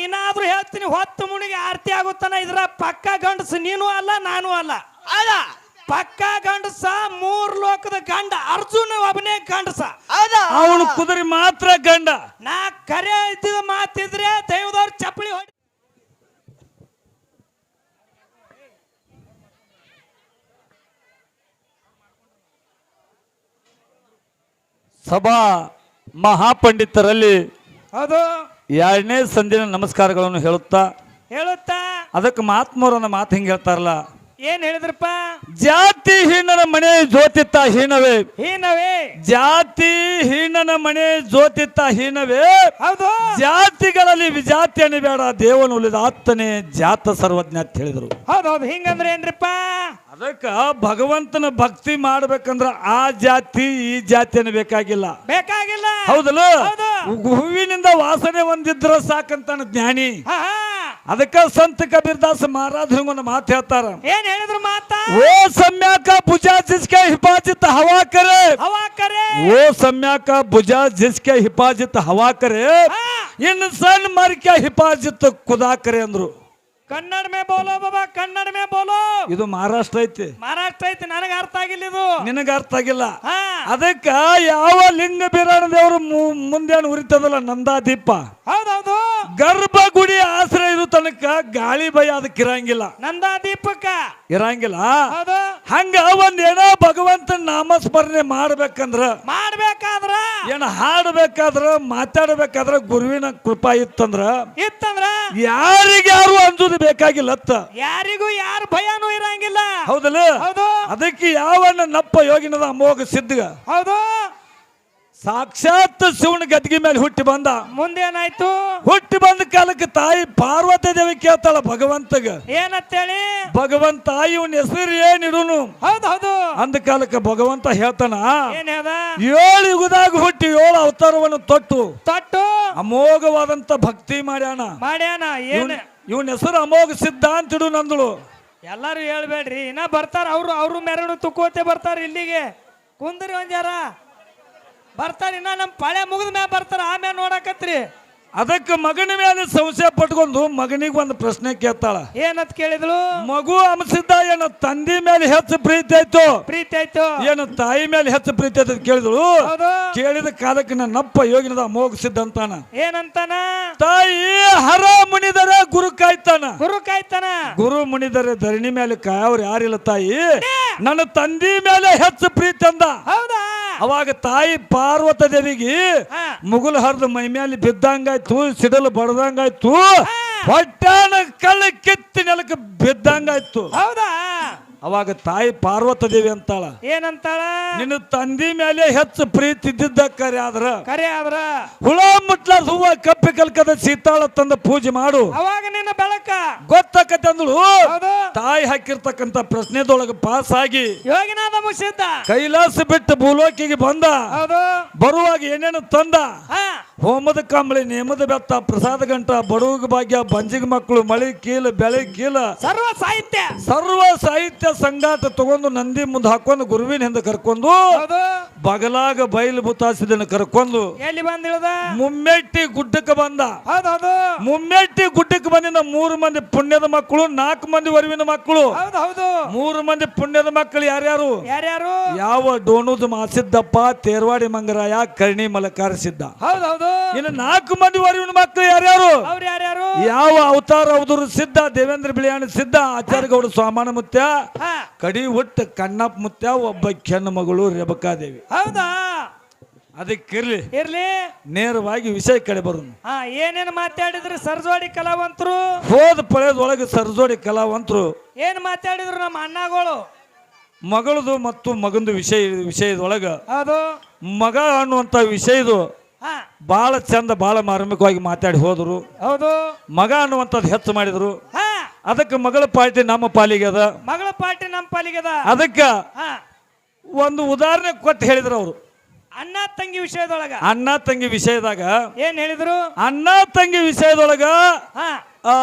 ಇನ್ನಾದ್ರೂ ಹೇಳ್ತೀನಿ ಹೊತ್ತು ಮುಣಿಗೆ ಆರ್ತಿ ಆಗುತ್ತಾನ ಇದ್ರ ಪಕ್ಕ ಗಂಡಸ ನೀನು ಅಲ್ಲ ನಾನು ಅಲ್ಲ. ಆ ಪಕ್ಕ ಗಂಡಸ ಮೂರ್ ಲೋಕದ ಗಂಡ ಅರ್ಜುನ ಒಬ್ಬನೇ ಗಂಡಸ. ಹೌದಾ? ಅವನು ಕುದುರೆ ಮಾತ್ರ ಗಂಡ. ನಾ ಕರೆ ಇದ್ದಿದ ಮಾತಿದ್ರೆ ದೈವದವ್ರ ಚಪ್ಪಲಿ ಹೊಡಿ ಸಭಾ ಮಹಾಪಂಡಿತರಲ್ಲಿ ಹೌದು ಎರಡನೇ ಸಂಧಿನ ನಮಸ್ಕಾರಗಳನ್ನು ಹೇಳುತ್ತಾ ಹೇಳುತ್ತಾ? ಅದಕ್ಕೆ ಮಾತ್ಮರನ್ನ ಮಾತು ಹಿಂಗೆ ಹೇಳ್ತಾರಲ್ಲ ಏನ್ ಹೇಳಿದ್ರಪ್ಪ? ಜಾತಿ ಹೀನನ ಮನೆ ಜ್ಯೋತಿತ್ತ ಹೀನವೇ. ಹೀನವೇ? ಜಾತಿ ಹೀನನ ಮನೆ ಜ್ಯೋತಿತ್ತ ಹೀನವೇ. ಹೌದು. ಜಾತಿಗಳಲ್ಲಿ ವಿಜಾತಿ ಬೇಡ ದೇವನು ಉಳಿದ ಆತನೇ ಜಾತ ಸರ್ವಜ್ಞ ಅಂತ ಹೇಳಿದರು. ಹೌದು ಹೌದು. ಹಿಂಗಂದ್ರೆ ಏನ್ರಿಪ್ಪ? ಅದಕ್ಕ ಭಗವಂತನ ಭಕ್ತಿ ಮಾಡ್ಬೇಕಂದ್ರ ಆ ಜಾತಿ ಈ ಜಾತಿಯನ್ನು ಬೇಕಾಗಿಲ್ಲ ಬೇಕಾಗಿಲ್ಲ. ಹೌದಲ್ಲ? ಹೌದು. ಹೂವಿನಿಂದ ವಾಸನೆ ಹೊಂದಿದ್ರ ಸಾಕಂತಾನ ಜ್ಞಾನಿ. ಅದಕ್ಕ ಸಂತ ಕಬೀರ್ದಾಸ್ ಮಹಾರಾಜ್ ಒಂದು ಮಾತು ಹೇಳ್ತಾರ. ಏನ್ ಹೇಳಿದ್ರು ಮಾತಾ? ಓ ಸಮ್ಯಾಕ ಭುಜ ಜಿಸ್ಕೆ ಹಿಪಾಜಿತ್ ಹವಾ ಕರೆ ಹವಾ ಕರೆ ಓ ಸಮ್ಯಾಕ ಭುಜ ಜಿಸ್ಕೆ ಹಿಪಾಜಿತ್ ಹವಾ ಕರೆ. ಇನ್ನು ಸಣ್ಣ ಮರಿಕೆ ಹಿಪಾಜಿತ್ ಕುದಾ ಕರೆ ಅಂದ್ರು. ಕನ್ನಡ ಮೇ ಬೋಲೋ ಬಾಬಾ ಕನ್ನಡ ಮೇ ಬೋಲೋ. ಇದು ಮಹಾರಾಷ್ಟ್ರ ಐತಿ. ಮಹಾರಾಷ್ಟ್ರ ಐತಿ ನನಗೆ ಅರ್ಥ ಆಗಿಲ್ಲ ಇದು. ನಿನಗ ಅರ್ಥ ಆಗಿಲ್ಲ. ಅದಕ್ಕ ಯಾವ ಲಿಂಗ ಬೀರಾಣ ದೇವರು ಮುಂದೆ ಉರಿತದಲ್ಲ ನಂದಾ ನಂದಾದೀಪ. ಹೌದೌದು. ಗರ್ಭಗುಡಿ ಆಶ್ರಯ ಇರೋ ತನಕ ಗಾಳಿ ಭಯ ಅದಕ್ಕೆ ಇರಂಗಿಲ್ಲ. ನಂದ ದೀಪಕ್ಕ ಇರಂಗಿಲ್ಲ? ಹೌದು. ಹಂಗ ಒಂದ್ ಏನೋ ಭಗವಂತನ ನಾಮಸ್ಮರಣೆ ಮಾಡ್ಬೇಕಂದ್ರ ಮಾಡ್ಬೇಕಾದ್ರ? ಏನ ಹಾಡ್ಬೇಕಾದ್ರ ಮಾತಾಡ್ಬೇಕಾದ್ರ ಗುರುವಿನ ಕೃಪಾ ಇತ್ತಂದ್ರ ಇತ್ತಂದ್ರ? ಯಾರಿಗ್ಯಾರು ಅಂಜುದು ಬೇಕಾಗಿಲ್ಲತ್ತ? ಯಾರಿಗೂ ಯಾರ ಭಯನೂ ಇರಂಗಿಲ್ಲ. ಹೌದಲ್ಲ? ಹೌದು. ಅದಕ್ಕೆ ಯಾವನ್ನ ನಪ್ಪ ಯೋಗಿನದ ಅಮೋಘ ಸಿದ್ಧ ಹೌದು. ಸಾಕ್ಷಾತ್ ಶಿವನ ಗದ್ಗಿ ಮೇಲೆ ಹುಟ್ಟಿ ಬಂದ. ಮುಂದೇನಾಯ್ತು ಹುಟ್ಟಿ ಬಂದ ಕಾಲಕ್ಕೆ ತಾಯಿ ಪಾರ್ವತಿ ದೇವಿ ಕೇಳ್ತಾಳ ಭಗವಂತಗ. ಏನಂತೇಳಿ? ಭಗವಂತ ಇವನ್ ಹೆಸರು ಏನಿಡುನು ಹೌದು ಹೌದು. ಅಂದ ಕಾಲಕ್ಕೆ ಭಗವಂತ ಹೇಳ್ತಾನ ಏಳು ಯುಗದಾಗ ಹುಟ್ಟಿ ಏಳು ಅವತಾರವನ್ನು ತೊಟ್ಟು. ತೊಟ್ಟು? ಅಮೋಘವಾದಂತ ಭಕ್ತಿ ಮಾಡ್ಯಾನ. ಮಾಡ್ಯಾನ? ಏನ್? ಇವನ್ ಹೆಸರು ಅಮೋಘ ಸಿದ್ಧ ಅಂತಿಡು ನಂದಳು ಎಲ್ಲಾರು ಹೇಳ್ಬೇಡ್ರಿ. ಇನ್ನ ಬರ್ತಾರ ಅವ್ರು ಅವ್ರು ಮೆರಡು ತುಕ್ಕೋತೆ ಬರ್ತಾರ ಇಲ್ಲಿಗೆ. ಕುಂದ್ರಿ ಒಂದ್ ಜರ. ಬರ್ತಾರ ಇನ್ನ ನಮ್ಮ ಪಳೆ ಮುಗಿದ ಮ್ಯಾಲ ಬರ್ತಾರ ಆಮೇಲೆ ನೋಡಕತ್ರಿ. ಅದಕ್ಕೆ ಮಗನ ಮೇಲೆ ಸಂಶಯ ಪಟ್ಕೊಂಡು ಮಗನಿಗೆ ಒಂದು ಪ್ರಶ್ನೆ ಕೇಳ್ತಾಳ. ಏನಂತ ಕೇಳಿದ್ಲು? ಮಗು ಅಂಶಿದ್ದ ಏನ ತಂದಿ ಮೇಲೆ ಹೆಚ್ಚು ಪ್ರೀತಿ ಆಯ್ತು? ಪ್ರೀತಿ ಆಯ್ತು. ಏನು ತಾಯಿ ಮೇಲೆ ಹೆಚ್ಚು ಪ್ರೀತಿ ಆಯ್ತು ಅಂತ ಕೇಳಿದಳು? ಕೇಳಿದ ಕಾಲಕ್ಕೆ ನನ್ನಪ್ಪ ಯೋಗಿನದ ಅಮೋಘ ಸಿದ್ಧ ಅಂತಾನ ಏನಂತಾನ? ತಾಯಿ ಹರ ಮುನಿದರ ಗುರು ಕಾಯ್ತಾನ. ಗುರು ಕಾಯ್ತಾನ. ಗುರು ಮುನಿದರೆ ಧರಣಿ ಮೇಲೆ ಕಾಯವ್ರು ಯಾರಿಲ್ಲ ತಾಯಿ? ನನ್ನ ತಂದಿ ಮೇಲೆ ಹೆಚ್ಚು ಪ್ರೀತಿ ಅಂದ. ಹೌದಾ? ಅವಾಗ ತಾಯಿ ಪಾರ್ವತ ದೇವಿಗೆ ಮುಗುಲ್ ಹರಿದು ಮೈ ಮೇಲೆ ಬಿದ್ದಂಗಾಯ್ತು ಸಿಡಲು ಬಡದಂಗಾಯ್ತು ಹೊಟ್ಟಾನ ಕಳ್ಳ ಕಿತ್ತಿ ನೆಲಕ್ಕೆ ಬಿದ್ದಂಗಾಯ್ತು. ಹೌದಾ? ಅವಾಗ ತಾಯಿ ಪಾರ್ವತ ದೇವಿ ಅಂತಾಳ ಏನಂತಾಳ? ನಿನ್ನ ತಂದಿ ಮೇಲೆ ಹೆಚ್ಚು ಪ್ರೀತಿ ಇದ್ದಿದ್ದ ಕರೆ ಆದ್ರ ಕರೆ ಆದ್ರ? ಹುಳ ಮುಟ್ಲ ಹೂವ ಕಪ್ಪಿ ಕಲ್ಕದ ಸೀತಾಳ ತಂದ ಪೂಜೆ ಮಾಡು. ಅವಾಗ ನಿನ್ನ ಬೆಳಕ? ಗೊತ್ತಾಕತ್ತೆ ಅಂದಳು ತಾಯಿ ಹಾಕಿರ್ತಕ್ಕಂತ ಪ್ರಶ್ನೆದೊಳಗೆ ಪಾಸ್ ಆಗಿ ಯೋಗಿನಾಥ ಮುಗಿಸಿದ್ದ? ಕೈಲಾಸ ಬಿಟ್ಟು ಭೂಲೋಕಿಗೆ ಬಂದ ಬರುವಾಗ ಏನೇನು ತಂದ ಹೋಮದ ಕಂಬಳಿ ನೇಮದ ಬೆತ್ತ ಪ್ರಸಾದ ಗಂಟ ಬಡವಗ ಭಾಗ್ಯ ಬಂಜಿಗ ಮಕ್ಕಳು ಮಳೆ ಕೀಲ ಬೆಳೆ ಕೀಲ. ಸರ್ವ ಸಾಹಿತ್ಯ. ಸರ್ವ ಸಾಹಿತ್ಯ ಸಂಗಾತ ತಗೊಂಡು ನಂದಿ ಮುಂದೆ ಹಾಕೊಂಡು ಗುರುವಿನ ಹಿಂದೆ ಕರ್ಕೊಂಡು ಬಗಲಾಗ ಬಯಲು ಬುತ್ತಾಸಿದನ ಕರ್ಕೊಂಡು ಎಲ್ಲಿ ಬಂದಿಳದ ಮುಮ್ಮೆಟ್ಟಿ ಗುಡ್ಡಕ್ಕೆ ಬಂದ. ಹೌದೌದು ಮುಮ್ಮೆಟ್ಟಿ ಗುಡ್ಡಕ್ಕೆ ಬಂದಿನ ಮೂರು ಮಂದಿ ಪುಣ್ಯದ ಮಕ್ಕಳು ನಾಲ್ಕು ಮಂದಿ ವರುವಿನ ಮಕ್ಕಳು. ಮೂರು ಮಂದಿ ಪುಣ್ಯದ ಮಕ್ಕಳು ಯಾರ್ಯಾರು? ಯಾರ್ಯಾರು? ಯಾವ ಡೋಣುದು ಮಾಸಿದ್ದಪ್ಪ ತೇರ್ವಾಡಿ ಮಂಗರಾಯ ಕರ್ಣಿ ಮಲಕಾರ ಸಿದ್ಧ ಹೌದು. ಹೌದು. ಇನ್ನು ನಾಲ್ಕು ಮಂದಿ ವರಿವಿನ ಮಕ್ಕಳು ಯಾರ್ಯಾರು? ಅವ್ರು ಯಾರ್ಯಾರು? ಯಾವ ಅವತಾರ ಅವಧೂರು ಸಿದ್ಧ ದೇವೇಂದ್ರ ಬಿಳಿಯಾಣ ಸಿದ್ಧ ಆಚಾರ್ಯ ಗೌಡ ಸ್ವಾಮಾನ ಮುತ್ಯ ಹಾ. ಕಡಿ ಹುಟ್ಟ ಕಣ್ಣಪ್ಪ ಮುತ್ಯ ಒಬ್ಬ ಕೆನ್ನ ಮಗಳು ರೇಬಕಾದೇವಿ ಹೌದಾ? ಅದಕ್ಕಿರ್ಲಿ. ಇರ್ಲಿ. ನೇರವಾಗಿ ವಿಷಯ ಕಡೆ ಬರೋಣ. ಹಾ ಏನೇನ್ ಮಾತಾಡಿದ್ರು ಸರ್ಜೋಡಿ ಕಲಾವಂತರು? ಹೋದ ಪಳೆದೊಳಗೆ ಸರ್ಜೋಡಿ ಕಲಾವಂತರು. ಏನ್ ಮಾತಾಡಿದ್ರು ನಮ್ಮ ಅಣ್ಣಗಳು? ಮಗಳದು ಮತ್ತು ಮಗಂದು ವಿಷಯ ವಿಷಯದೊಳಗ. ಹೌದು. ಮಗ ಅನ್ನುವಂಥ ವಿಷಯದು ಬಹಳ ಚಂದ ಬಹಳ ಮಾರ್ಮಿಕವಾಗಿ ಮಾತಾಡಿ ಹೋದರು. ಹೌದು. ಮಗ ಅನ್ನುವಂಥದ್ದು ಹೆಚ್ಚು ಮಾಡಿದ್ರು. ಹಾ. ಅದಕ್ಕೆ ಮಗಳ ಪಾರ್ಟಿ ನಮ್ಮ ಪಾಲಿಗೆ ಅದ. ಮಗಳ ಪಾರ್ಟಿ ನಮ್ಮ ಪಾಲಿಗದ ಅದಕ್ಕೆ ಹಾ. ಒಂದು ಉದಾಹರಣೆ ಕೊಟ್ಟು ಹೇಳಿದ್ರು ಅವರು. ಅಣ್ಣ ತಂಗಿ ವಿಷಯದೊಳಗ. ಅಣ್ಣ ತಂಗಿ ವಿಷಯದಾಗ ಏನ್ ಹೇಳಿದ್ರು? ಅಣ್ಣ ತಂಗಿ ವಿಷಯದೊಳಗ ಹಾ. ಆ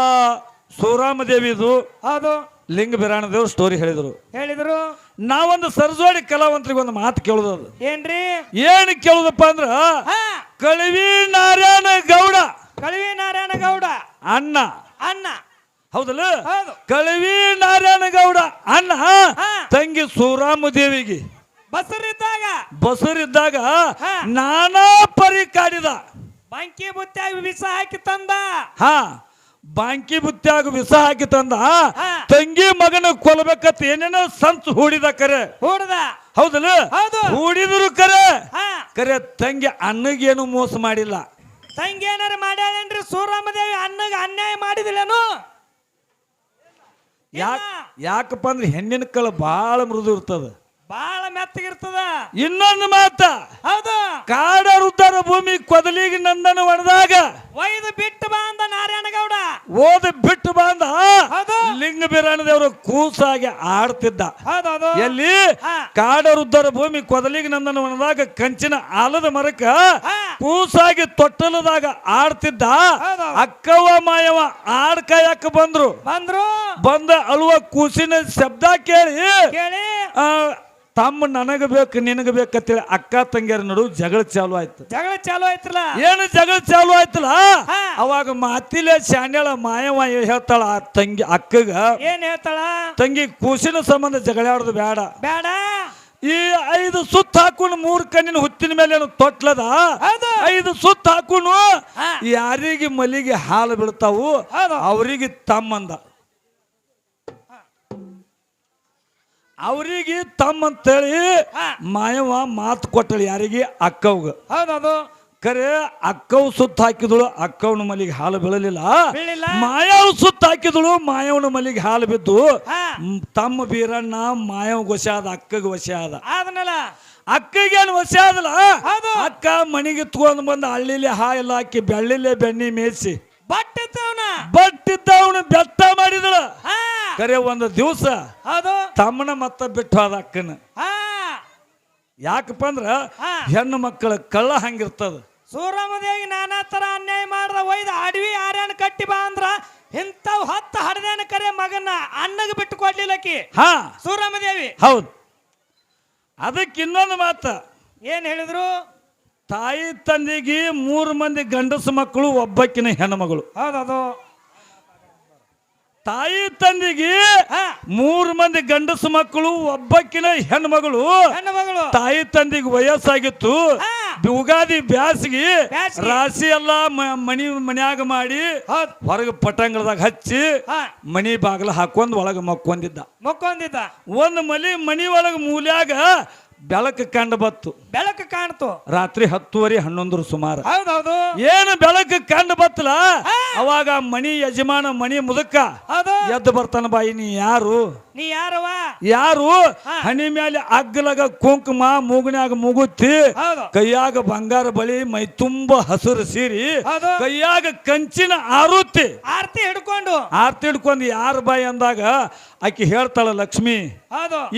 ಸೂರಾಮ ದೇವಿದು ಹೌದು. ಲಿಂಗ ಬಿರಾಣ ದೇವ್ರು ಸ್ಟೋರಿ ಹೇಳಿದ್ರು. ಹೇಳಿದ್ರು? ನಾವೊಂದು ಸರ್ಜೋಡಿ ಕಲಾವಂತರಿಗೆ ಒಂದು ಮಾತು ಕೇಳುದು ಏನ್ರಿ? ಏನು ಕೇಳುದಪ್ಪ ಅಂದ್ರ ಹಾ. ಕಳವಿ ನಾರಾಯಣ ಗೌಡ. ಕಳವಿ ನಾರಾಯಣ ಗೌಡ. ಅಣ್ಣ. ಅಣ್ಣ. ಹೌದಲ್ಲ? ಹೌದು. ಕಳವಿ ನಾರಾಯಣ ಗೌಡ. ಅಣ್ಣ. ತಂಗಿ ಸೂರಾಮ ದೇವಿಗೆ. ಬಸರಿದ್ದಾಗ. ಬಸರಿದ್ದಾಗ. ನಾನಾ ಪರಿ ಕಾಡಿದ. ಬಂಕಿ ಬುತ್ತಿಯಾಗಿ ವಿಷ ಹಾಕಿ ತಂದ. ಹಾ. ಬಾಂಕಿ ಬುತ್ತಿಯಾಗ ವಿಷ ಹಾಕಿ ತಂದ ತಂಗಿ ಮಗನ ಕೊಲ್ಬೇಕತ್ ಏನೇನೋ ಸಂತ ಹೂಡಿದ ಕರೆ. ಹೂಡದ. ಹೌದಲ್ಲ? ಹೌದು. ಹೂಡಿದ್ರು ಕರೆ. ಕರೆ ತಂಗಿ ಅನ್ನಗೇನು ಮೋಸ ಮಾಡಿಲ್ಲ. ತಂಗಿ ಏನಾರ ಮಾಡ್ಯಾಳೇನ್ರಿ? ಸೂರಾಮದೇವಿ ಅನ್ನಗ ಅನ್ಯಾಯ ಮಾಡಿದಿಲ್ಲೇನು? ಯಾಕ ಯಾಕಪ್ಪ ಅಂದ್ರೆ ಹೆಣ್ಣಿನ ಕಳ ಬಹಳ ಮೃದು ಇರ್ತದ. ಮೆತ್ತಗಿರ್ತದ ಇನ್ನೊಂದು ಮಾತ. ಹೌದು. ಕಾಡ ರುದ್ದಾರ ಭೂಮಿ ಕೊದಲಿಗೆ ನಂದನ ಒಡೆದಾಗ ಒಯ್ದು ಬಿಟ್ಟು ಬಂದ ನಾರಾಯಣ ಗೌಡ. ಓದ ಬಿಟ್ಟು ಬಂದ. ಲಿಂಗ ದೇವರು ಕೂಸಾಗಿ ಆಡ್ತಿದ್ದ. ಎಲ್ಲಿ. ಕಾಡ ರುದ್ದಾರ ಭೂಮಿ ಕೊದಲಿಗೆ ನಂದನ ಒಣದಾಗ ಕಂಚಿನ ಆಲದ ಮರಕ. ಕೂಸಾಗಿ ತೊಟ್ಟಲದಾಗ ಆಡ್ತಿದ್ದ. ಅಕ್ಕವ ಮಾಯವ ಆಡ್ಕ ಬಂದ್ರು. ಬಂದ್ರು. ಬಂದ ಅಳುವ ಕೂಸಿನ ಶಬ್ದ ಕೇಳಿ ಕೇಳಿ. ಆ, ತಮ್ಮ ನನಗ ಬೇಕು ನಿನಗ ಬೇಕಂತೇಳಿ ಅಕ್ಕ ತಂಗಿಯರ ನಡು ಜಗಳ ಚಾಲು ಆಯ್ತು. ಜಗಳ ಚಾಲು ಆಯ್ತಲ್ಲ? ಏನು ಜಗಳ ಚಾಲು ಆಯ್ತಲ್ಲ? ಅವಾಗ ಮಾತಿಲೆ ಶಾಣ್ಯಾಳ ಮಾಯವ ಹೇಳ್ತಾಳ ಆ ತಂಗಿ ಅಕ್ಕಗ. ಏನ್ ಹೇಳ್ತಾಳ? ತಂಗಿ ಕೂಸಿನ ಸಂಬಂಧ ಜಗಳಾಡೋದು ಬೇಡ ಬೇಡ ಈ ಐದು ಸುತ್ತ ಹಾಕೊಂಡು ಮೂರ್ ಕಣ್ಣಿನ ಹುತ್ತಿನ ಮೇಲೆ ಏನು ತೊಟ್ಲದ. ಐದು ಸುತ್ತ ಹಾಕೊಂಡು. ಯಾರಿಗೆ ಮಲಿಗೆ ಹಾಲು ಬಿಡ್ತಾವು. ಅವರಿಗೆ ತಮ್ಮಂದ. ಅವರಿಗೆ ತಮ್ಮ ಅಂತೇಳಿ ಮಾಯವ ಮಾತು ಕೊಟ್ಟಳು ಯಾರಿಗೆ? ಅಕ್ಕವ್ಗ. ಹೌದೌದು. ಕರೆ ಅಕ್ಕವ್ ಸುತ್ತ ಹಾಕಿದಳು ಅಕ್ಕವನ ಮಲಿಗೆ ಹಾಲು ಬೀಳಲಿಲ್ಲ. ಬೀಳಿಲ್ಲ. ಮಾಯವ್ ಸುತ್ತ ಹಾಕಿದಳು ಮಾಯವನ ಮಲಿಗೆ ಹಾಲು ಬಿದ್ದು. ತಮ್ಮ ಬೀರಣ್ಣ ಮಾಯವ್ ವಶ ಆದ ಅಕ್ಕಗ ವಶ ಆದ. ಆದನಲ್ಲ. ಅಕ್ಕಗೇನು ವಶ ಆದಲ್ಲ ಅಕ್ಕ ಮನೆಗೆ ತಗೊಂಡ್ ಬಂದು ಹಳ್ಳಿಲಿ ಹಾಯೆಲ್ಲ ಹಾಕಿ ಬೆಳ್ಳಿಲೆ ಬೆಣ್ಣಿ ಮೇಯಿಸಿ. ಬಟ್ಟಿದ್ದವನ. ಬಟ್ಟಿದ್ದವನು ಬೆತ್ತ ಮಾಡಿದಳ. ಹಾ. ಕರೆ ಒಂದು ದಿವಸ ಹೌದು. ತಮ್ಮನ ಮತ್ತ ಬಿಟ್ಟು ಹೋದ ಅಕ್ಕನ. ಯಾಕಪ್ಪ ಅಂದ್ರ. ಹೆಣ್ಣು ಮಕ್ಕಳ ಕಳ್ಳ ಹಂಗಿರ್ತದ. ಸೂರಮ್ಮದೇವಿಗೆ ನಾನಾ ತರ ಅನ್ಯಾಯ ಮಾಡ್ದ ಒಯ್ದ ಅಡವಿ ಆರ್ಯಾನ ಕಟ್ಟಿ ಬಾ ಅಂದ್ರ ಇಂಥವ್ ಹತ್ತು ಹಡದೇನ ಕರೆ ಮಗನ ಅಣ್ಣಗೆ ಬಿಟ್ಟು ಕೊಡ್ಲಿಲ್ಲಕಿ. ಹಾ. ಸೂರಮದೇವಿ ಹೌದು. ಅದಕ್ಕೆ ಇನ್ನೊಂದು ಮಾತ. ಏನ್ ಹೇಳಿದ್ರು? ತಾಯಿ ತಂದೆಗೆ ಮೂರು ಮಂದಿ ಗಂಡಸು ಮಕ್ಕಳು ಒಬ್ಬಕ್ಕಿನ ಹೆಣ್ಮಗಳು ಹೌದದು. ತಾಯಿ ತಂದಿಗೆ ಮೂರ್ ಮಂದಿ ಗಂಡಸು ಮಕ್ಕಳು ಒಬ್ಬಕ್ಕಿನ ಹೆಣ್ಮಗಳು. ಹೆಣ್ಣು ಮಗಳು ತಾಯಿ ತಂದೆಗೆ ವಯಸ್ಸಾಗಿತ್ತು. ಯುಗಾದಿ ಬ್ಯಾಸಗಿ. ರಾಶಿ ಎಲ್ಲ ಮನಿ ಮನ್ಯಾಗ ಮಾಡಿ ಹೊರಗೆ ಪಟಂಗಳದಾಗ ಹಚ್ಚಿ ಮನಿ ಬಾಗಿಲು ಹಾಕೊಂಡ್ ಒಳಗೆ ಮಕ್ಕೊಂದಿದ್ದ. ಮಕ್ಕೊಂದಿದ್ದ. ಒಂದು ಮಲಿ ಮನಿ ಒಳಗೆ ಮೂಲ್ಯಾಗ ಬೆಳಕು ಕಂಡು ಬತ್ತು. ಬೆಳಕು ಕಾಣ್ತು. ರಾತ್ರಿ ಹತ್ತುವರೆ ಹನ್ನೊಂದರ ಸುಮಾರು. ಹೌದೌದು. ಏನು ಬೆಳಕು ಕಂಡು ಬತ್ತಲ. ಅವಾಗ ಮಣಿ ಯಜಮಾನ ಮಣಿ ಮುದಕ್ಕ ಹೌದು. ಎದ್ದು ಬರ್ತಾನ ಬಾಯಿ ನೀ ಯಾರು? ನೀ ಯಾರವ ಯಾರು? ಹಣಿ ಮೇಲೆ ಅಗ್ಲಗ ಕುಂಕುಮ ಮೂಗನ್ಯಾಗ ಮುಗುತ್ತಿ ಕೈಯಾಗ ಬಂಗಾರ ಬಳಿ ಮೈ ತುಂಬ ಹಸಿರು ಸೀರಿ ಕೈಯಾಗ ಕಂಚಿನ ಆರುತಿ. ಆರ್ತಿ ಹಿಡ್ಕೊಂಡು. ಆರ್ತಿ ಹಿಡ್ಕೊಂಡು ಯಾರ ಬಾಯಿ ಅಂದಾಗ ಆಕಿ ಹೇಳ್ತಾಳ ಲಕ್ಷ್ಮಿ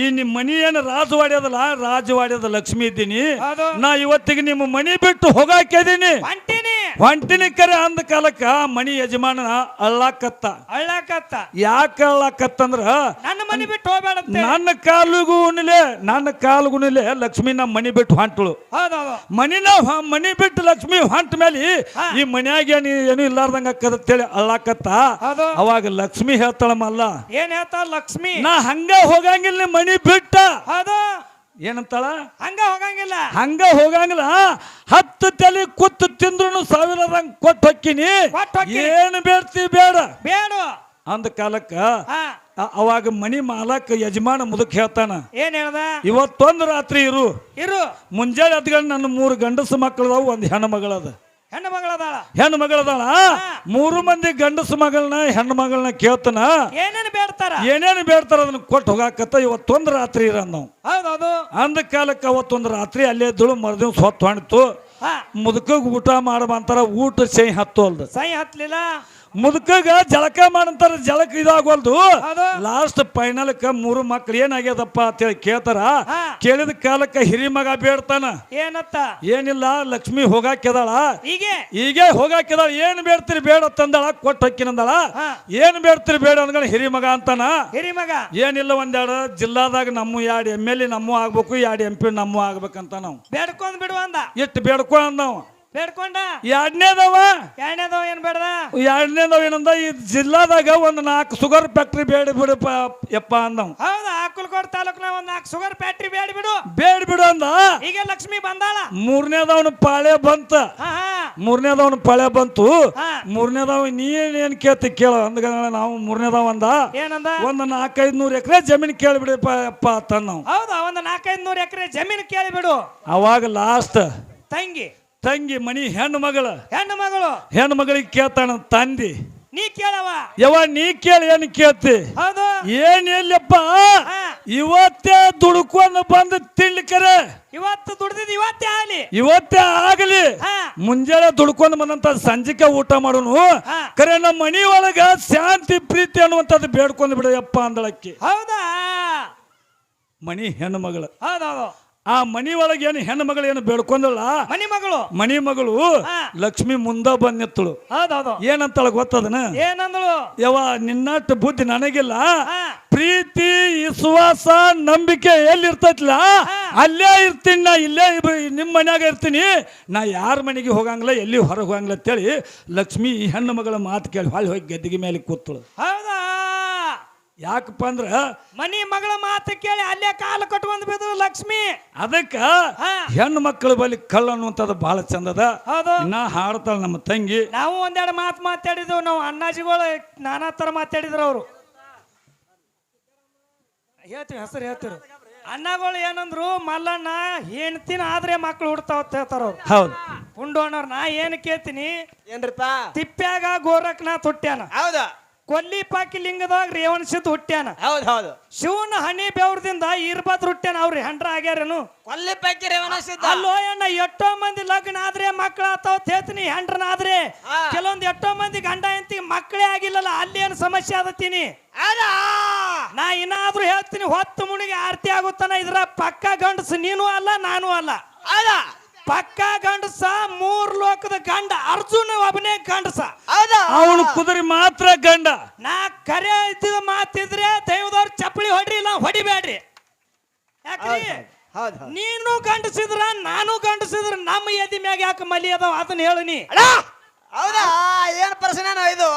ಈ ನಿಮ್ಮ ಮನಿ ಏನು ರಾಜವಾಡಿ ಅದಲ್ಲ? ರಾಜವಾಡ್ಯದ ಲಕ್ಷ್ಮಿ ಇದ್ದೀನಿ. ನಾ ಇವತ್ತಿಗೆ ನಿಮ್ಮ ಮನಿ ಬಿಟ್ಟು ಹೋಗಾಕಿದ್ದೀನಿ ಹೊಂಟಿನಿ ಹೊಂಟಿನಿ ಕರೆ ಅಂದ ಕಾಲಕ್ಕ ಮನಿ ಯಜಮಾನ ಅಳ್ಳಾಕತ್ತ. ಅಳ್ಳಾಕತ್ತ. ಯಾಕೆ ಅಳ್ಳಾಕತ್ತಂದ್ರ ನನ್ನ ಮನೆ ಬಿಟ್ಟು ಹೋಗ್ಬೇಡಂತೆ. ನನ್ನ ಕಾಲಿಗೂ ಉಣಿಲೆ ನನ್ನ ಕಾಲಿಗೂ ಉಣಿಲೆ ಲಕ್ಷ್ಮಿ ನಮ್ಮ ಮನಿ ಬಿಟ್ಟು ಹೊಂಟಳು. ಹೌದೌದು ಮನಿನ ಹೊ- ಮನಿ ಬಿಟ್ಟು ಲಕ್ಷ್ಮಿ ಹೊಂಟ ಮೇಲೆ ಹಾ. ಈ ಮನ್ಯಾಗ ಏನು ಏನು ಇಲ್ಲಾರ್ದಂಗ ಅಕ್ಕದತ್ತೇಳಿ ಅಳ್ಳಾಕತ್ತ. ಹೌದು. ಅವಾಗ ಲಕ್ಷ್ಮಿ ಹೇಳ್ತಾಳ ಮಲ್ಲ ಏನ್ ಹೇಳ್ತಾಳ ಲಕ್ಷ್ಮಿ? ನಾ ಹಂಗ ಹೋಗಂಗಿಲ್ಲ ನಿಮ್ ಮನಿ ಬಿಟ್ಟ. ಹೌದು. ಏನಂತಾಳ? ಹಂಗ ಹೋಗಂಗಿಲ್ಲ. ಹಂಗ ಹೋಗಂಗಿಲ್ಲ. ಹತ್ತು ತಲೆ ಕುತ್ತು ತಿಂದ್ರು ಸಾವಿರದಂಗ್ ಕೊಟ್ಟು ಹೊಕ್ಕಿನಿ. ಕೊಟ್ಟು ಹೊಕ್ಕಿನಿ. ಏನು ಬೇಡ್ತಿ ಬೇಡ. ಬೇಡು. ಅಂದ ಕಾಲಕ್ಕ ಅವಾಗ ಮನಿ ಮಾಲಕ್ ಯಜಮಾನ ಮುದಕ್ ಹೇಳ್ತಾನ ಏನ್ ಹೇಳ್ದ? ಇವತ್ತೊಂದು ರಾತ್ರಿ ಇರು. ಇರು. ಮುಂಜಾನೆ ಹತ್ಕೊಂಡು ನನ್ನ ಮೂರು ಗಂಡಸು ಮಕ್ಕಳದಾವು ಒಂದು ಹೆಣ್ಣು ಮಗಳದ. ಹೆಣ್ಣು ಮಗಳದಾಳ? ಹೆಣ್ಣು ಮಗಳದಾಳ? ಮೂರು ಮಂದಿ ಗಂಡಸು ಮಗಳನ್ನ ಹೆಣ್ಣು ಮಗಳನ್ನ ಕೇಳ್ತಾನ ಏನೇನು ಬೇಡ್ತಾರ? ಏನೇನು ಬೇಡ್ತಾರ ಅದನ್ನ ಕೊಟ್ಟು ಹೋಗಾಕತ್ತ ಇವತ್ತೊಂದು ರಾತ್ರಿ ಇರ ನಾವು ಹೌದೌದು. ಅಂದ ಕಾಲಕ್ಕೆ ಅವತ್ತೊಂದು ರಾತ್ರಿ ಅಲ್ಲೇ ಇದ್ದಳು ಮರದಿವ್ ಸೊತ್ತು ಹೊಣಿತು ಮುದುಕಗ್ ಊಟ ಮಾಡಬಂತಾರ ಊಟ ಸೈ ಹತ್ತು ಅಲ್ದ ಸೈ ಹತ್ಲಿಲ್ಲ? ಮುದುಕಗ ಜಳಕ ಮಾಡಂತಾರ ಜಳಕ ಇದಾಗವಲ್ದು. ಲಾಸ್ಟ್ ಫೈನಲ್ಕ ಮೂರು ಮಕ್ಳು ಏನಾಗ್ಯದಪ್ಪ ಅಂತೇಳಿ ಕೇಳ್ತಾರ. ಕೇಳಿದ ಕಾಲಕ್ಕ ಹಿರಿ ಮಗ ಬೇಡ್ತಾನ. ಏನತ್ತ? ಏನಿಲ್ಲ ಲಕ್ಷ್ಮಿ ಹೋಗಾಕಿದಾಳ ಹೀಗೆ? ಈಗ ಹೋಗಾಕಿದಾಳ ಏನ್ ಬೇಡ್ತಿರಿ ಬೇಡ ತಂದಾಳ ಕೊಟ್ಟ ಹಕ್ಕಿನಂದಾಳ. ಏನ್ ಬೇಡ್ತಿರಿ ಬೇಡ ಅಂದ್ಕೊಂಡು ಹಿರಿ ಮಗ ಅಂತಾನ. ಹಿರಿ ಮಗ? ಏನಿಲ್ಲ ಒಂದೆರಡು ಜಿಲ್ಲಾದಾಗ ನಮ್ಮ ಎರಡು ಎಂ ಎಲ್ ಎ ನಮ್ಮ ಆಗ್ಬೇಕು ಎರಡು ಎಂ ಪಿ ನಮ್ಮ ಆಗ್ಬೇಕಂತ ನಾವು. ಬೇಡ್ಕೊಂಡ್ ಬಿಡುವ ಅಂದ. ಇಟ್ಟು ಬೇಡ್ಕೊ ಅಂದವ. ಬೇಡ್ಕೊಂಡ? ಎರಡನೇದವ? ಎರಡನೇದವ ಏನ್ ಬೇಡ್ದ? ಎರಡನೇದವ ಏನಂದ ಈ ಜಿಲ್ಲಾದಾಗ ಒಂದು ನಾಲ್ಕು ಶುಗರ್ ಫ್ಯಾಕ್ಟ್ರಿ ಬೇಡ ಬಿಡಪ್ಪ ಯಪ್ಪ ಅಂದವ್. ಹೌದಾ? ಅಕ್ಕಲ್ಕೋಟ್ ತಾಲೂಕ್ನ ಒಂದ್ ನಾಲ್ಕು ಶುಗರ್ ಫ್ಯಾಕ್ಟ್ರಿ ಬೇಡ ಬಿಡು. ಬೇಡ ಬಿಡು ಅಂದ. ಈಗ ಲಕ್ಷ್ಮಿ ಬಂದಾಳ. ಮೂರನೇದವನ ಪಾಳೆ ಬಂತ. ಮೂರನೇದವನ ಪಾಳೆ ಬಂತು. ಮೂರನೇದವ ನೀನ್ ಏನ್ ಕೇಳ್ತಿ ಕೇಳ. ಅಂದ ನಾವು ಮೂರನೇದವ ಅಂದ. ಏನಂದ? ಒಂದು ನಾಲ್ಕೈದು ನೂರು ಎಕರೆ ಜಮೀನ್ ಕೇಳಿಬಿಡಪ್ಪ ಯಪ್ಪ ಅಂತ ನಾವು ಹೌದಾ? ಒಂದ್ ನಾಲ್ಕೈದು ನೂರು ಎಕರೆ ಜಮೀನ್ ಕೇಳಿಬಿಡು. ಅವಾಗ ಲಾಸ್ಟ್ ತಂಗಿ. ತಂಗಿ ಮನಿ ಹೆಣ್ಣು ಮಗಳು. ಹೆಣ್ಣು ಮಗಳು. ಹೆಣ್ಣು ಮಗಳಿಗೆ ಕೇಳ್ತಾನ ತಂದಿ. ನೀ ಕೇಳವ ಯವ ನೀ ಕೇಳಿ ಏನು ಕೇಳ್ತಿ? ಹೌದು. ಏನ್ ಎಲ್ಲಪ್ಪ ಇವತ್ತೇ ದುಡ್ಕೊಂಡು ಬಂದು ತಿಳ್ಕರೆ ಇವತ್ತು ದುಡ್ದಿದ್ ಇವತ್ತೇ ಆಗಲಿ. ಇವತ್ತೇ ಆಗಲಿ. ಮುಂಜಾನೆ ದುಡ್ಕೊಂಡು ಬಂದಂತ ಸಂಜಿಕೆ ಊಟ ಮಾಡೋನು. ಕರೆ ನಮ್ಮ ಮನಿ ಒಳಗ ಶಾಂತಿ ಪ್ರೀತಿ ಅನ್ನುವಂಥದ್ದು ಬೇಡ್ಕೊಂಡು ಬಿಡಯಪ್ಪ ಅಂದಳಕ್ಕಿ. ಹೌದಾ? ಮನಿ ಹೆಣ್ಣು ಮಗಳು. ಹೌದೌದು. ಆ ಮನಿ ಒಳಗೆ ಏನು ಹೆಣ್ಣು ಮಗಳು ಏನು ಬೇಡ್ಕೊಂಡಲ್ಲ? ಮನಿ ಮಗಳು ಮನಿ ಮಗಳು ಲಕ್ಷ್ಮಿ ಮುಂದ ಬಂದ್ ನಿತ್ತಳು ಹೌದೌದು. ಏನಂತಳ ಗೊತ್ತದನ? ಏನಂದಳು? ಯವ ನಿನ್ನಟ್ಟು ಬುದ್ಧಿ ನನಗಿಲ್ಲ. ಪ್ರೀತಿ ವಿಶ್ವಾಸ ನಂಬಿಕೆ ಎಲ್ಲಿ ಇರ್ತೈತಿಲ್ಲ ಅಲ್ಲೇ ಇರ್ತೀನಿ ನಾ ಇಲ್ಲೇ ಇಬ್- ನಿಮ್ಮ ಮನ್ಯಾಗ ಇರ್ತೀನಿ. ನಾ ಯಾರ ಮನೆಗೆ ಹೋಗಂಗಿಲ್ಲ ಎಲ್ಲಿ ಹೊರಗೆ ಹೋಗಂಗಿಲ್ಲ ಅಂತೇಳಿ ಲಕ್ಷ್ಮಿ ಈ ಹೆಣ್ಣು ಮಗಳ ಮಾತು ಕೇಳಿ ಹೊಳ್ಳಿ ಹೋಗಿ ಗದ್ದಿಗೆ ಮೇಲೆ ಕೂತಳು. ಹೌದಾ? ಯಾಕಪ್ಪ ಅಂದ್ರ ಮನಿ ಮಗಳ ಮಾತು ಕೇಳಿ ಅಲ್ಲೇ ಕಾಲು ಕಟ್ಕೊಂಡ್ ಬಿದ್ರು ಲಕ್ಷ್ಮಿ. ಅದಕ್ಕ. ಹೆಣ್ಣು ಮಕ್ಕಳ ಬಳಿ ಕಳ್ಳ ಅನ್ನುವಂಥದ್ದು ಬಹಳ ಚಂದದ. ನಾ ಇನ್ನ ಹಾಡ್ತಾಳ ನಮ್ಮ ತಂಗಿ. ನಾವು ಒಂದೆರಡು ಮಾತು ಮಾತಾಡಿದ್ವು ನಾವು ಅಣ್ಣಾಜಿಗಳು ನಾನಾ ತರ ಮಾತಾಡಿದ್ರು ಅವರು. ಹೇಳ್ತೀವಿ ಹೆಸರು ಹೇಳ್ತಿರು ಅಣ್ಣಗಳು ಏನಂದ್ರು ಮಲ್ಲಣ್ಣ ಹೆಣ್ತಿನ ಆದ್ರೆ ಮಕ್ಳು ಹುಡ್ತಾವ ಅಂತ ಹೇಳ್ತಾರ ಅವ್ರು. ಹೌದು. ಪುಂಡು ಅಣ್ಣವ್ರು ನಾ ಏನು ಕೇಳ್ತೀನಿ? ಏನ್ರಿಪ್ಪ? ತಿಪ್ಪ್ಯಾಗ ಗೋರಕ್ನ ತುಟ್ಟ್ಯಾನ ಹೌದು. ಕೊಲ್ಲಿ ಪಾಕಿ ಲಿಂಗದಾಗ ರೇವಣಸಿದ್ದು ಹುಟ್ಟ್ಯಾನ. ಹೌದು ಹೌದು. ಶಿವನ ಹನಿ ಬೆವ್ರದಿಂದ ಇರ್ಬದ್ ಹುಟ್ಟ್ಯಾನ ಅವ್ರಿ ಹಂಡ್ರ ಆಗ್ಯಾರೇನು? ಕೊಲ್ಲಿ ಪಾಕಿ ರೇವಣ ಸಿದ್ಧ. ಅಲ್ಲೋ ಅಣ್ಣ ಎಷ್ಟೋ ಮಂದಿ ಲಗ್ನ ಆದ್ರೆ ಮಕ್ಕಳ ಅಥವಾ ಹೇಳ್ತೀನಿ ಹೆಂಡ್ರನಾದ್ರೆ ಹಾ. ಕೆಲವೊಂದ್ ಎಷ್ಟೋ ಮಂದಿ ಗಂಡ ಎಂತಿ ಮಕ್ಕಳೇ ಆಗಿಲ್ಲಲ್ಲ ಅಲ್ಲಿ ಏನು ಸಮಸ್ಯೆ ಆದತ್ತೀನಿ? ನಾ ಇನ್ನಾದ್ರೂ ಹೇಳ್ತೀನಿ ಹೊತ್ತು ಮುಣಿಗೆ ಆರತಿ ಆಗುತ್ತಾನ ಇದ್ರ ಪಕ್ಕ ಗಂಡಸು ನೀನು ಅಲ್ಲ ನಾನು ಅಲ್ಲ. ಪಕ್ಕ ಗಂಡಸ ಮೂರ್ ಲೋಕದ ಗಂಡ ಅರ್ಜುನ ಒಬ್ಬನೇ ಗಂಡಸ. ಹೌದಾ? ಅವನು ಕುದುರೆ ಮಾತ್ರ ಗಂಡ. ನಾ ಕರೆ ಮಾತಿದ್ರೆ ದೈವದವ್ರ ಚಪ್ಪಲಿ ಹೊಡ್ರಿ ಇಲ್ಲ ಹೊಡಿಬೇಡ್ರಿ. ಯಾಕ್ರಿ? ಹೌದು ಹೌದು ನೀನು ಗಂಡಸಿದ್ರ ನಾನು ಗಂಡಸಿದ್ರ ನಮ್ಮ ಎದಿ ಮ್ಯಾಗ ಯಾಕೆ ಮಲಿ ಅದಾವ? ಅದನ್ನ ಹೇಳು ಅಣ್ಣ ಹೌದಾ? ಏನ್ ಪ್ರಶ್ನೆ ಇದು.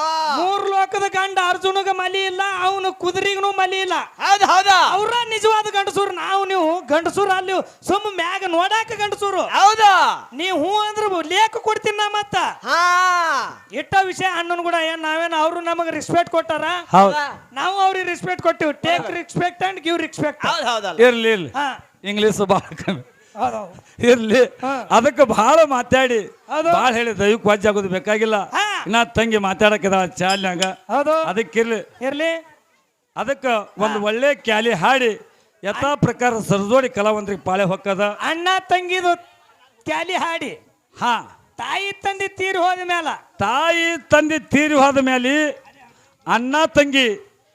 ಮೂರ್ ಲೋಕದ ಗಂಡ ಅರ್ಜುನಗ ಮಲಿ ಇಲ್ಲ ಅವನು ಕುದುರೆಗೂ ಮಲಿ ಇಲ್ಲ. ಹೌದು ಹೌದ. ಅವ್ರ ನಿಜವಾದ ಗಂಡಸೂರು ನಾವು ನೀವು ಗಂಡಸೂರು ಅಲ್ಲಿ ಸುಮ್ಮ ಮ್ಯಾಗ ನೋಡಾಕ ಗಂಡಸೂರು. ಹೌದು. ನೀ ಹೂ ಅಂದ್ರ ಲೇಖ ಕೊಡ್ತೀನಿ ನಾ ಮತ್ತ. ಹಾ. ಇಟ್ಟ ವಿಷಯ ಅಣ್ಣನ್ ಕೂಡ ಏನ್ ನಾವೇನ ಅವ್ರು ನಮಗ್ ರಿಸ್ಪೆಕ್ಟ್ ಕೊಟ್ಟಾರ? ಹೌದಾ. ನಾವು ಅವ್ರಿಗೆ ರಿಸ್ಪೆಕ್ಟ್ ಕೊಟ್ಟಿವಿ. Take respect and give respect ಹೌದು ಹೌದಲ್ಲ. ಇರ್ಲಿ ಇರ್ಲಿ. ಹಾ. ಇಂಗ್ಲೀಷ್ ಬಹಳ ಕಮ್ಮಿ. ಇರ್ಲಿ. ಅದಕ್ಕೆ ಬಹಳ ಮಾತಾಡಿ. ಬಹಳ ಹೇಳಿ ದೈವಕ್ಕೆ ವಾಜ್ಯ ಆಗೋದು ಬೇಕಾಗಿಲ್ಲ ನಾ ತಂಗಿ ಮಾತಾಡಕ್ಕಿದ ಚಾಲ್ನಾಗ ಅದಕ್ಕಿರ್ಲಿ ಇರ್ಲಿ. ಅದಕ್ಕೆ ಒಂದು ಒಳ್ಳೆ ಕ್ಯಾಲಿ ಹಾಡಿ. ಯಥಾ ಪ್ರಕಾರ ಸರದೋಡಿ ಕಲಾವಂತರಿಗೆ ಪಾಳೆ ಹೊಕ್ಕದ. ಅಣ್ಣ ತಂಗಿದು ಕ್ಯಾಲಿ ಹಾಡಿ. ಹಾ. ತಾಯಿ ತಂದೆ ತೀರಿ ಹೋದ ಮೇಲೆ ತಾಯಿ ತಂದೆ ತೀರಿ ಹೋದ ಮೇಲೆ ಅಣ್ಣ ತಂಗಿ.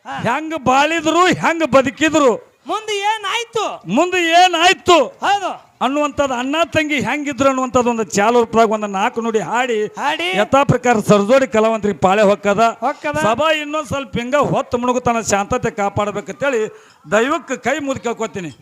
ಹೆಂಗ್ ಬಾಳಿದ್ರು ಹೆಂಗ್ ಬದುಕಿದ್ರು. ಮುಂದೆ ಏನಾಯ್ತು? ಮುಂದೆ ಏನಾಯ್ತು? ಹೌದು. ಅನ್ನುವಂಥದ್ದು ಅಣ್ಣ ತಂಗಿ ಹೆಂಗಿದ್ರು ಅನ್ನುವಂಥದ್ದು ಒಂದು ಚಾಲು ರೂಪದಾಗ ಒಂದು ನಾಲ್ಕು ನುಡಿ ಹಾಡಿ ಹಾಡಿ. ಯಥಾ ಪ್ರಕಾರ ಸರ್ಜೋಡಿ ಕಲಾವಂತರಿಗೆ ಪಾಳೆ ಹೊಕ್ಕದ. ಹೊಕ್ಕದ. ಸಭಾ ಇನ್ನೊಂದು ಸ್ವಲ್ಪ ಹಿಂಗ ಹೊತ್ತು ಮುಳುಗುತನ ಶಾಂತತೆ ಕಾಪಾಡಬೇಕಂತೇಳಿ ದೈವಕ್ಕೆ ಕೈ ಮುಗಿ ಕೇಳ್ಕೊತೀನಿ